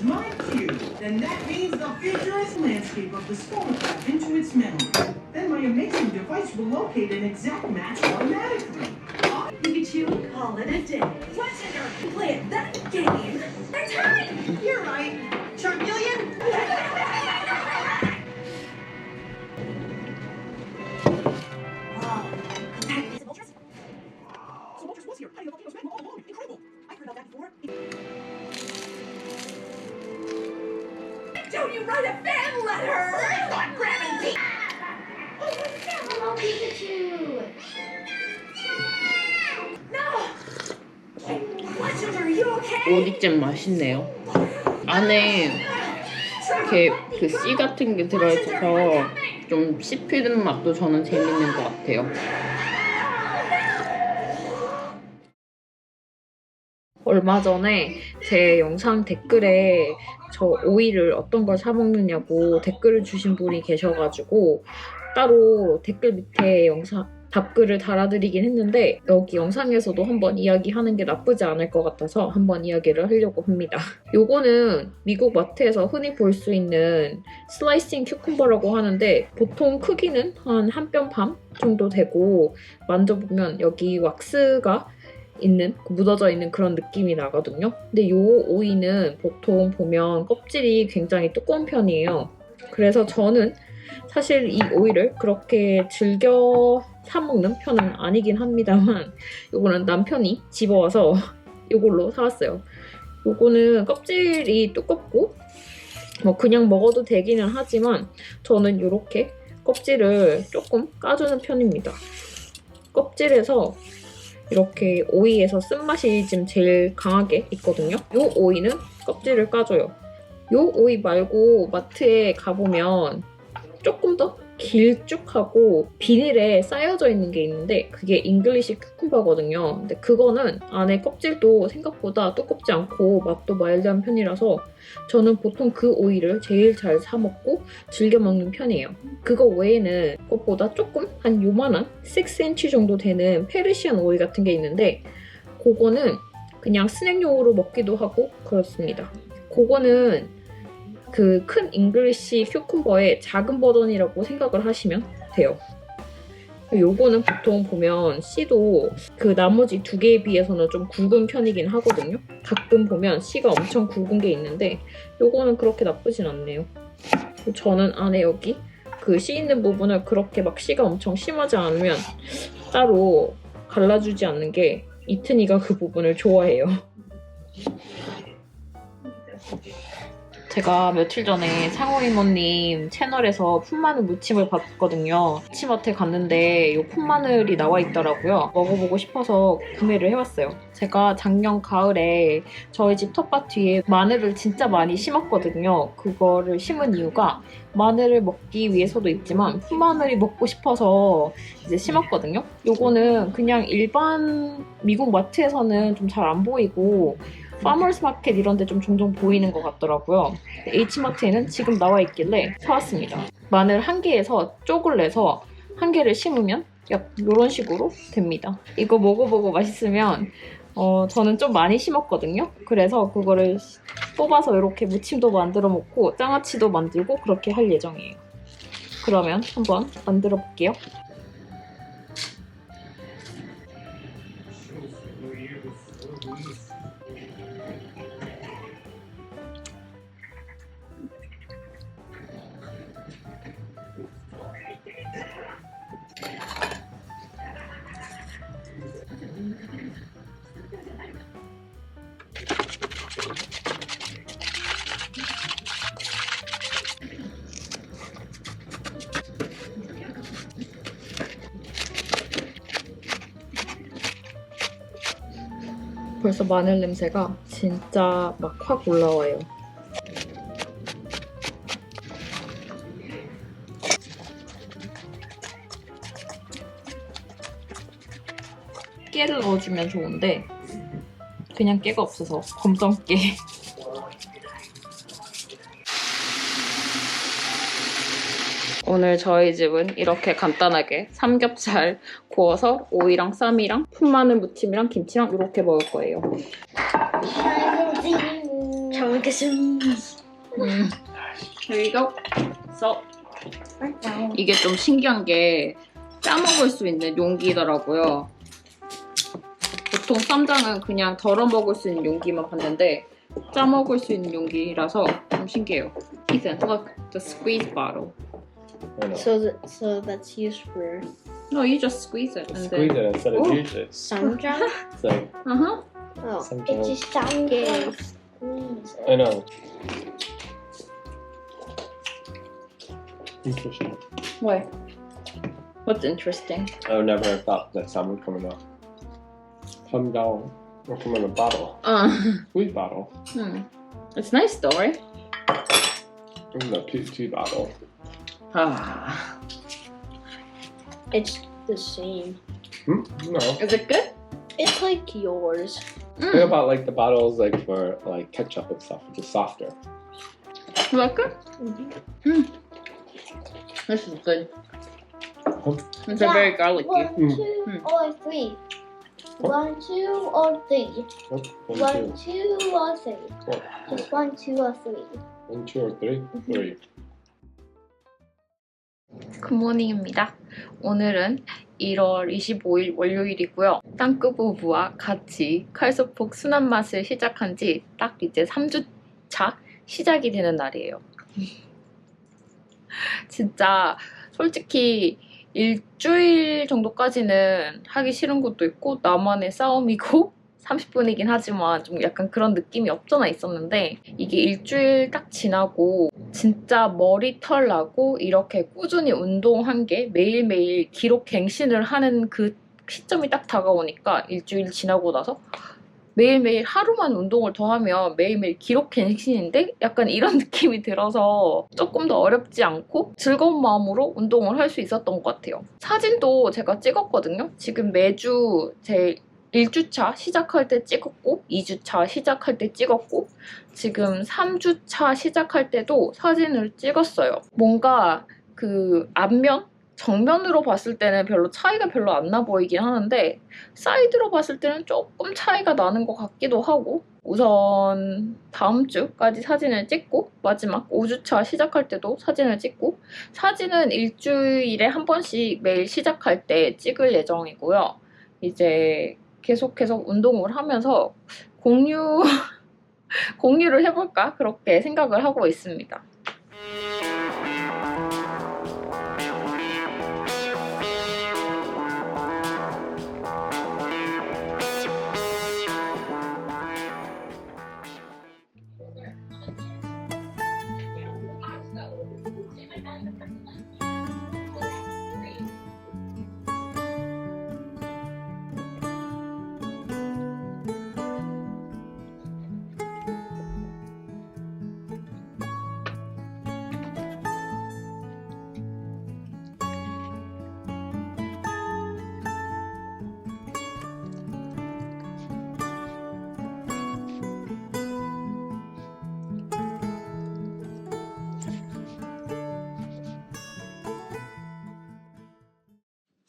And that means the futurist landscape of the spacecraft into its memory. Then my amazing device will locate an exact match automatically. Pikachu, call it a day. Legendary, play it that game. They're tied. You're right. Charmeleon? Wow. Contact. So Ultras was here, hiding the volcano's magma all along. Incredible. I've heard about that before. Don't you write a fan letter? I'm grabbing tea. Hello, Pikachu! No. Legendary, you okay? 오디잼 맛있네요. 안에 이렇게 그 씨 같은 게 들어있어서 좀 씹히는 맛도 저는 재밌는 것 같아요. 얼마 전에 제 영상 댓글에 저 오이를 어떤 걸 사 먹느냐고 댓글을 주신 분이 계셔가지고 따로 댓글 밑에 영상 답글을 달아드리긴 했는데 여기 영상에서도 한번 이야기하는 게 나쁘지 않을 것 같아서 한번 이야기를 하려고 합니다. 요거는 미국 마트에서 흔히 볼 수 있는 슬라이싱 큐쿰버라고 하는데 보통 크기는 한 한 뼘 반 정도 되고 만져보면 여기 왁스가 있는 묻어져 있는 그런 느낌이 나거든요. 근데 요 오이는 보통 보면 껍질이 굉장히 두꺼운 편이에요. 그래서 저는 사실 이 오이를 그렇게 즐겨 사 먹는 편은 아니긴 합니다만 요거는 남편이 집어와서 요걸로 사왔어요. 요거는 껍질이 두껍고 뭐 그냥 먹어도 되기는 하지만 저는 요렇게 껍질을 조금 까주는 편입니다. 껍질에서 이렇게 오이에서 쓴맛이 지금 제일 강하게 있거든요. 요 오이는 껍질을 까줘요. 요 오이 말고 마트에 가보면 조금 더 길쭉하고 비닐에 쌓여져 있는 게 있는데 그게 잉글리시 쿠쿠바거든요. 근데 그거는 안에 껍질도 생각보다 두껍지 않고 맛도 마일드한 편이라서 저는 보통 그 오이를 제일 잘 사 먹고 즐겨 먹는 편이에요. 그거 외에는 그것보다 조금 한 요만한 6cm 정도 되는 페르시안 오이 같은 게 있는데 그거는 그냥 스낵용으로 먹기도 하고 그렇습니다. 그거는 그 큰 잉글리시 큐쿰버의 작은 버전이라고 생각을 하시면 돼요. 요거는 보통 보면 씨도 그 나머지 두 개에 비해서는 좀 굵은 편이긴 하거든요. 가끔 보면 씨가 엄청 굵은 게 있는데 요거는 그렇게 나쁘진 않네요. 저는 안에 여기 그 씨 있는 부분을 그렇게 막 씨가 엄청 심하지 않으면 따로 갈라주지 않는 게 이튼이가 그 부분을 좋아해요. 제가 며칠 전에 상호 이모님 채널에서 풋마늘 무침을 봤거든요. 무침마트에 갔는데 이 풋마늘이 나와 있더라고요. 먹어보고 싶어서 구매를 해왔어요. 제가 작년 가을에 저희 집 텃밭 뒤에 마늘을 진짜 많이 심었거든요. 그거를 심은 이유가 마늘을 먹기 위해서도 있지만 풋마늘이 먹고 싶어서 이제 심었거든요. 요거는 그냥 일반 미국 마트에서는 좀 잘 안 보이고 파머스 마켓 이런 데 좀 종종 보이는 것 같더라고요. H마트에는 지금 나와 있길래 사왔습니다. 마늘 한 개에서 쪽을 내서 한 개를 심으면 약 이런 식으로 됩니다. 이거 먹어보고 맛있으면 어, 저는 좀 많이 심었거든요. 그래서 그거를 뽑아서 이렇게 무침도 만들어 먹고 장아찌도 만들고 그렇게 할 예정이에요. 그러면 한번 만들어 볼게요. 벌써 마늘 냄새가 진짜 막 확 올라와요. 깨를 넣어주면 좋은데 그냥 깨가 없어서 검정깨. 오늘 저희 집은 이렇게 간단하게 삼겹살 구워서 오이랑 쌈이랑 풋마늘 무침이랑 김치랑 이렇게 먹을 거예요. 잘 먹겠습니다. 음. Go. So 이게 좀 신기한 게 짜먹을 수 있는 용기더라고요. 보통 쌈장은 그냥 덜어 먹을 수 있는 용기만 봤는데 짜먹을 수 있는 용기라서 좀 신기해요. Ethan, look, the squeeze bottle. I know. So, th- so that's used for No, you just squeeze it and Squeeze then. it instead of Oh. juice it. samjang. It's like Uh huh. Oh, something. It's just sound Okay. squeeze I know. Interesting. What? What's interesting? I would never have thought that some would come in a come down or come in a bottle. Uh, Squeeze bottle. hmm. It's nice though, right? In the PT bottle. Ah. it's the same. Hmm? No. Is it good? It's like yours. Think Mm. about like the bottles like for like ketchup and stuff, which is softer. You like it? Mhm. This is good. Huh? It's a very garlicky. One, Mm. two, Mm. or three. One, two, or three. Nope. One, One, two. two, or three. What? Just one, two, or three. One, two, or three? Three. 굿모닝입니다. 오늘은 1월 25일 월요일이고요. 땅끄부부와 같이 칼소폭 순한 맛을 시작한 지 딱 이제 3주차 시작이 되는 날이에요. 진짜 솔직히 일주일 정도까지는 하기 싫은 것도 있고 나만의 싸움이고 30분이긴 하지만 좀 약간 그런 느낌이 없잖아 있었는데 이게 일주일 딱 지나고 진짜 머리털 나고 이렇게 꾸준히 운동한 게 매일매일 기록 갱신을 하는 그 시점이 딱 다가오니까 일주일 지나고 나서 매일매일 하루만 운동을 더 하면 매일매일 기록 갱신인데 약간 이런 느낌이 들어서 조금 더 어렵지 않고 즐거운 마음으로 운동을 할 수 있었던 것 같아요. 사진도 제가 찍었거든요. 지금 매주 제 1주차 시작할 때 찍었고 2주차 시작할 때 찍었고 지금 3주차 시작할 때도 사진을 찍었어요. 뭔가 그 앞면, 정면으로 봤을 때는 별로 차이가 별로 안 나 보이긴 하는데 사이드로 봤을 때는 조금 차이가 나는 것 같기도 하고 우선 다음 주까지 사진을 찍고 마지막 5주차 시작할 때도 사진을 찍고 사진은 일주일에 한 번씩 매일 시작할 때 찍을 예정이고요. 이제 계속 계속 운동을 하면서 공유 공유를 해볼까 그렇게 생각을 하고 있습니다.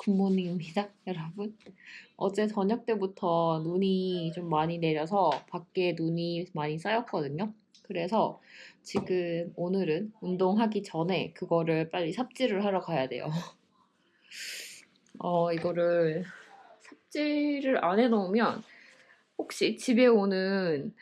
굿모닝입니다, 여러분. 어제 저녁 때부터 눈이 좀 많이 내려서 밖에 눈이 많이 쌓였거든요. 그래서 지금 오늘은 운동하기 전에 그거를 빨리 삽질을 하러 가야 돼요. 어, 이거를 삽질을 안 해놓으면 혹시 집에 오는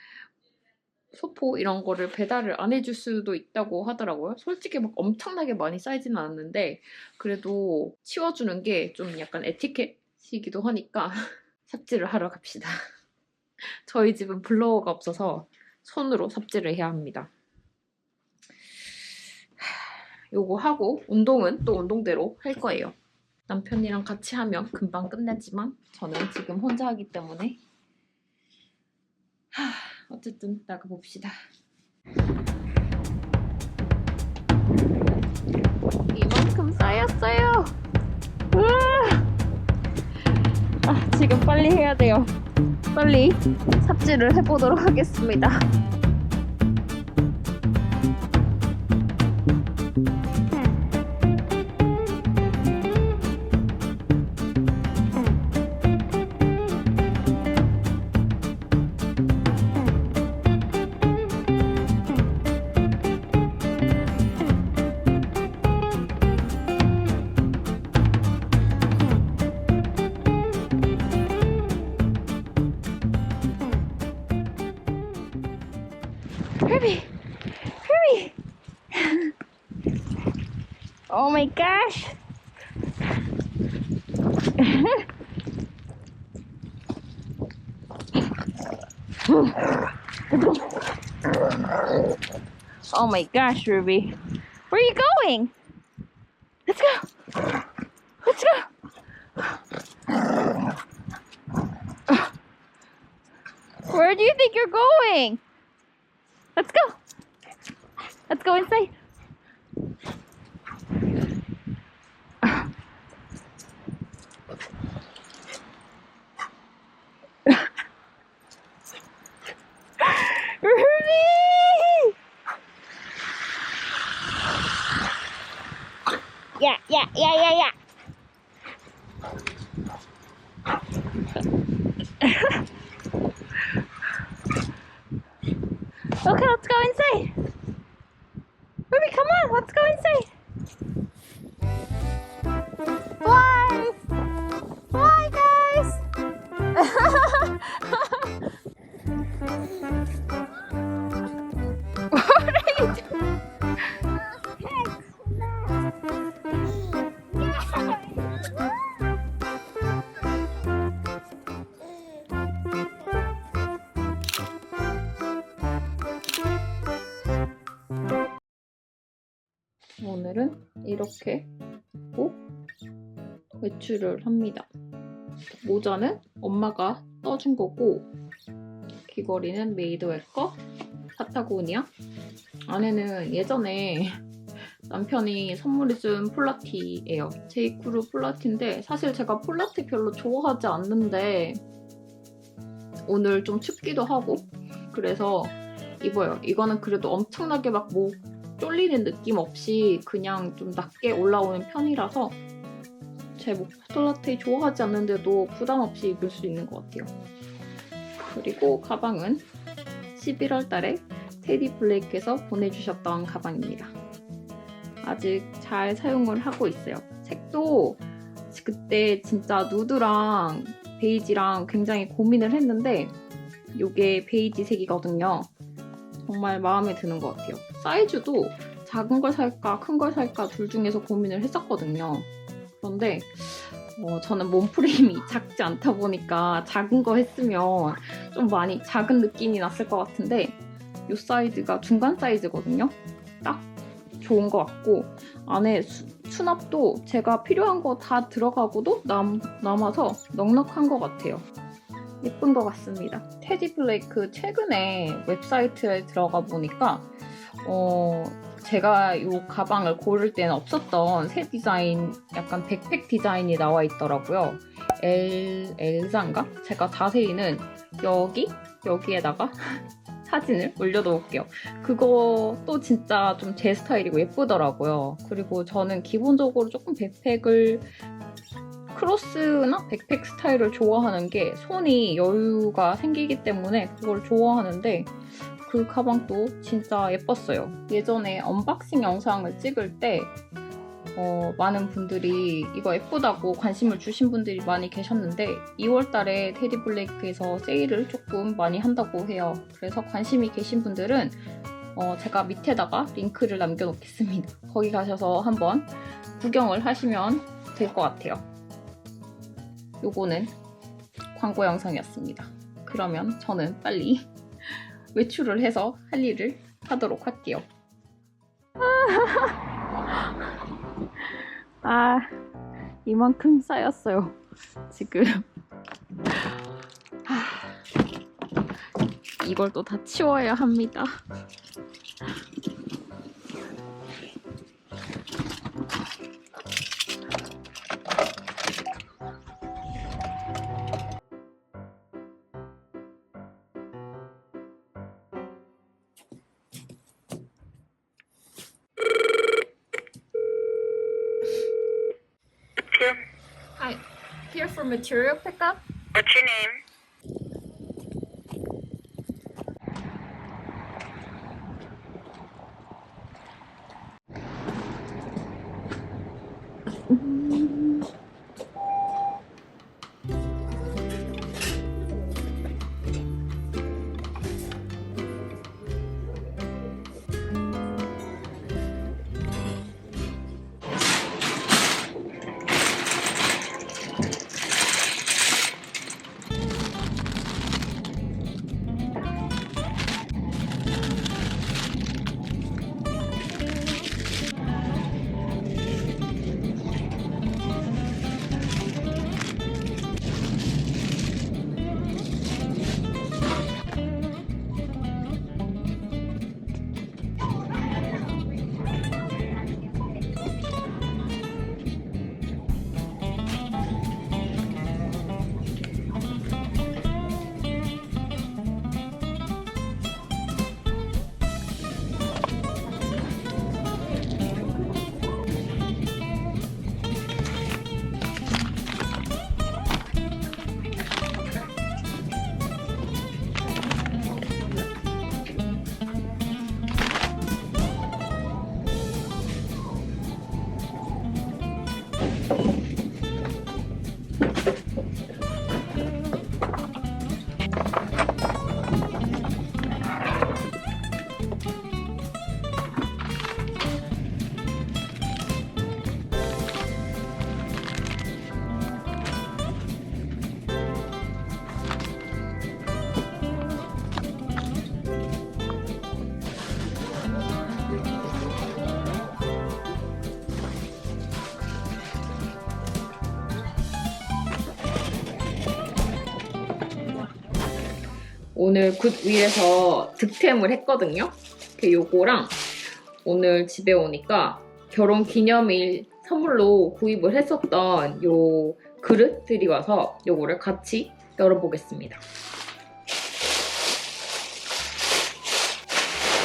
소포 이런 거를 배달을 안 해줄 수도 있다고 하더라고요. 솔직히 막 엄청나게 많이 쌓이지는 않는데 그래도 치워주는 게 좀 약간 에티켓이기도 하니까 삽질을 하러 갑시다. 저희 집은 블로어가 없어서 손으로 삽질을 해야 합니다. 하, 요거 하고 운동은 또 운동대로 할 거예요. 남편이랑 같이 하면 금방 끝내지만 저는 지금 혼자 하기 때문에 하, 어쨌든 나가봅시다. 이만큼 쌓였어요. 아, 지금 빨리 해야 돼요. 빨리 삽질을 해보도록 하겠습니다. Oh my gosh, Ruby. Where are you going? Let's go! Let's go! Where do you think you're going? Let's go. Let's go inside. やいやいやいや。외출을 합니다. 모자는 엄마가 떠준 거고 귀걸이는 메이드웰 거 파타고니아 안에는 예전에 남편이 선물해준 폴라티예요. 제이크루 폴라티인데 사실 제가 폴라티 별로 좋아하지 않는데 오늘 좀 춥기도 하고 그래서 입어요. 이거는 그래도 엄청나게 막뭐 쫄리는 느낌 없이 그냥 좀 낮게 올라오는 편이라서 제 목 폴라티 좋아하지 않는데도 부담 없이 입을 수 있는 것 같아요. 그리고 가방은 11월 달에 테디 블레이크에서 보내주셨던 가방입니다. 아직 잘 사용을 하고 있어요. 색도 그때 진짜 누드랑 베이지랑 굉장히 고민을 했는데 이게 베이지 색이거든요. 정말 마음에 드는 것 같아요. 사이즈도 작은 걸 살까 큰 걸 살까 둘 중에서 고민을 했었거든요. 그런데 어, 저는 몸프레임이 작지 않다 보니까 작은 거 했으면 좀 많이 작은 느낌이 났을 것 같은데 이 사이즈가 중간 사이즈거든요. 딱 좋은 것 같고 안에 수, 수납도 제가 필요한 거 다 들어가고도 남, 남아서 넉넉한 것 같아요. 예쁜 것 같습니다. 테디 블레이크 최근에 웹사이트에 들어가 보니까 어, 제가 이 가방을 고를 때는 없었던 새 디자인, 약간 백팩 디자인이 나와 있더라고요. 엘, 엘사인가? 제가 자세히는 여기, 여기에다가 사진을 올려놓을게요. 그것도 진짜 좀 제 스타일이고 예쁘더라고요. 그리고 저는 기본적으로 조금 백팩을 크로스나 백팩 스타일을 좋아하는 게 손이 여유가 생기기 때문에 그걸 좋아하는데 그 가방도 진짜 예뻤어요. 예전에 언박싱 영상을 찍을 때 어, 많은 분들이 이거 예쁘다고 관심을 주신 분들이 많이 계셨는데 2월 달에 테디 블레이크에서 세일을 조금 많이 한다고 해요. 그래서 관심이 계신 분들은 어, 제가 밑에다가 링크를 남겨놓겠습니다. 거기 가셔서 한번 구경을 하시면 될 것 같아요. 요거는 광고 영상이었습니다. 그러면 저는 빨리 외출을 해서 할 일을 하도록 할게요. 아, 이만큼 쌓였어요. 지금. 아, 이걸 또 다 치워야 합니다. Material pickup. what's your name? 오늘 굿윌에서 득템을 했거든요. 그 요거랑 오늘 집에 오니까 결혼 기념일 선물로 구입을 했었던 요 그릇들이 와서 요거를 같이 열어보겠습니다.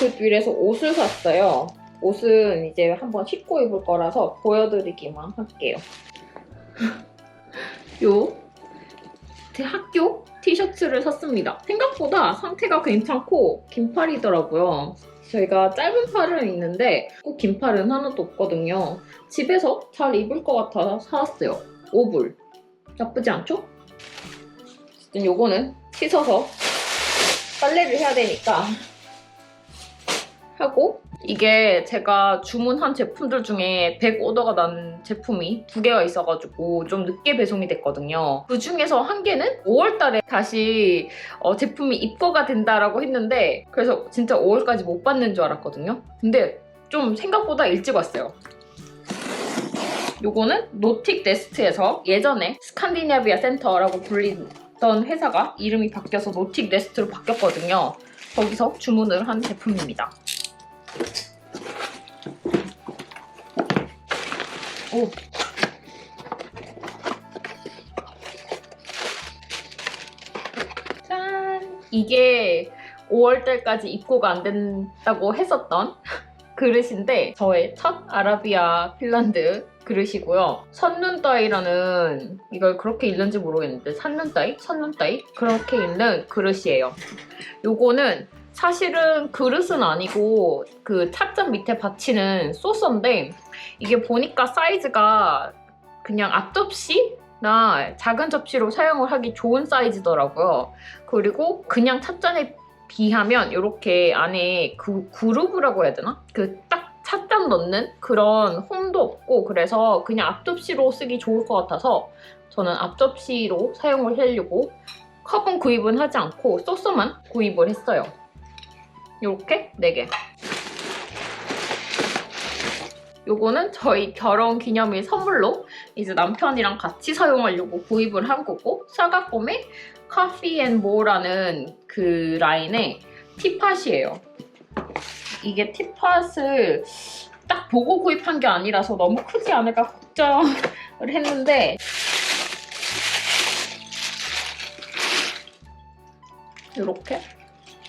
굿윌에서 옷을 샀어요. 옷은 이제 한번 씻고 입을 거라서 보여드리기만 할게요. 요제 학교 티셔츠를 샀습니다. 생각보다 상태가 괜찮고 긴팔이더라고요. 저희가 짧은 팔은 있는데 꼭 긴팔은 하나도 없거든요. 집에서 잘 입을 것 같아서 사왔어요. 오불. 나쁘지 않죠? 요거는 씻어서 빨래를 해야 되니까 하고 이게 제가 주문한 제품들 중에 100 오더가 난 제품이 두 개가 있어가지고 좀 늦게 배송이 됐거든요. 그 중에서 한 개는 5월달에 다시 어, 제품이 입고가 된다라고 했는데 그래서 진짜 5월까지 못 받는 줄 알았거든요. 근데 좀 생각보다 일찍 왔어요. 요거는 노틱 네스트에서 예전에 스칸디나비아 센터라고 불리던 회사가 이름이 바뀌어서 노틱 네스트로 바뀌었거든요. 거기서 주문을 한 제품입니다. 오. 짠! 이게 5월달까지 입고가 안 된다고 했었던 그릇인데 저의 첫 아라비아 핀란드 그릇이고요. 선눈따이라는 이걸 그렇게 읽는지 모르겠는데 산눈따이? 선눈따이? 그렇게 읽는 그릇이에요. 요거는 사실은 그릇은 아니고 그 찻잔 밑에 받치는 소서인데 이게 보니까 사이즈가 그냥 앞접시 나 작은 접시로 사용을 하기 좋은 사이즈더라고요. 그리고 그냥 찻잔에 비하면 이렇게 안에 그 그루브라고 해야 되나? 그 딱 찻잔 넣는 그런 홈도 없고 그래서 그냥 앞접시로 쓰기 좋을 것 같아서 저는 앞접시로 사용을 하려고 컵은 구입은 하지 않고 소스만 구입을 했어요. 이렇게 4개. 요거는 저희 결혼 기념일 선물로 이제 남편이랑 같이 사용하려고 구입을 한 거고 사과꿈의 커피 앤 모라는 그 라인의 티팟이에요. 이게 티팟을 딱 보고 구입한 게 아니라서 너무 크지 않을까 걱정을 했는데 이렇게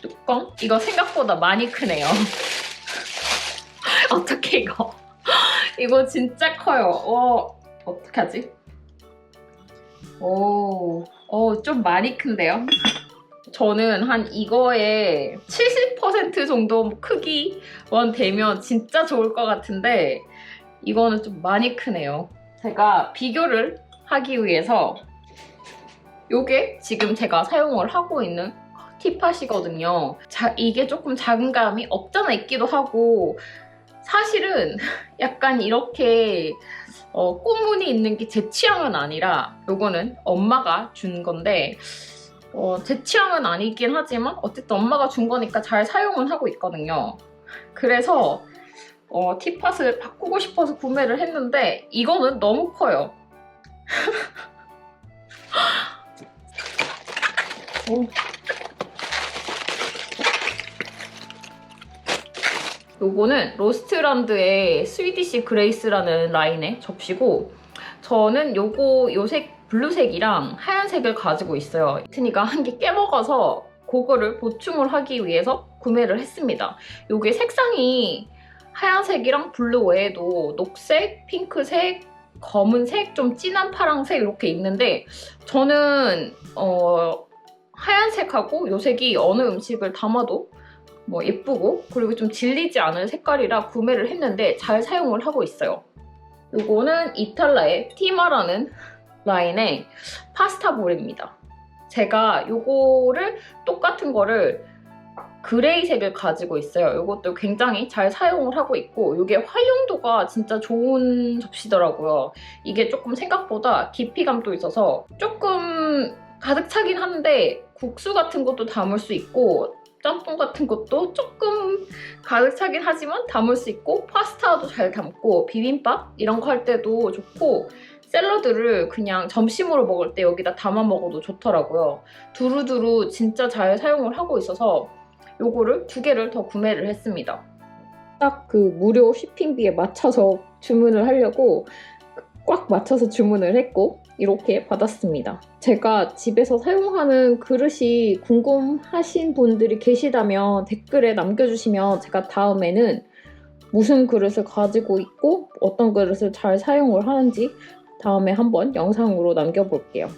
뚜껑 이거 생각보다 많이 크네요. 어떻게 이거? 이거 진짜 커요. 어, 어떡하지? 오, 어, 좀 많이 큰데요? 저는 한 이거에 70% 정도 크기만 되면 진짜 좋을 것 같은데 이거는 좀 많이 크네요. 제가 비교를 하기 위해서 이게 지금 제가 사용을 하고 있는 티팟이거든요. 자, 이게 조금 작은 감이 없잖아 있기도 하고 사실은 약간 이렇게 어, 꽃무늬 있는 게 제 취향은 아니라 요거는 엄마가 준 건데 어, 제 취향은 아니긴 하지만 어쨌든 엄마가 준 거니까 잘 사용은 하고 있거든요. 그래서 어, 티팟을 바꾸고 싶어서 구매를 했는데 이거는 너무 커요. 오. 요거는 로스트란드의 스위디시 그레이스라는 라인의 접시고 저는 요거 요색 블루색이랑 하얀색을 가지고 있어요. 트니가 한 개 깨먹어서 그거를 보충을 하기 위해서 구매를 했습니다. 요게 색상이 하얀색이랑 블루 외에도 녹색, 핑크색, 검은색, 좀 진한 파랑색 이렇게 있는데 저는 어, 하얀색하고 요색이 어느 음식을 담아도 뭐 예쁘고 그리고 좀 질리지 않은 색깔이라 구매를 했는데 잘 사용을 하고 있어요. 요거는 이탈라의 티마라는 라인의 파스타 볼입니다. 제가 요거를 똑같은 거를 그레이색을 가지고 있어요. 이것도 굉장히 잘 사용을 하고 있고 이게 활용도가 진짜 좋은 접시더라고요. 이게 조금 생각보다 깊이감도 있어서 조금 가득 차긴 한데 국수 같은 것도 담을 수 있고 짬뽕 같은 것도 조금 가득 차긴 하지만 담을 수 있고 파스타도 잘 담고 비빔밥 이런 거 할 때도 좋고 샐러드를 그냥 점심으로 먹을 때 여기다 담아 먹어도 좋더라고요. 두루두루 진짜 잘 사용을 하고 있어서 요거를 두 개를 더 구매를 했습니다. 딱 그 무료 쇼핑비에 맞춰서 주문을 하려고 꽉 맞춰서 주문을 했고 이렇게 받았습니다. 제가 집에서 사용하는 그릇이 궁금하신 분들이 계시다면 댓글에 남겨주시면 제가 다음에는 무슨 그릇을 가지고 있고 어떤 그릇을 잘 사용을 하는지 다음에 한번 영상으로 남겨볼게요.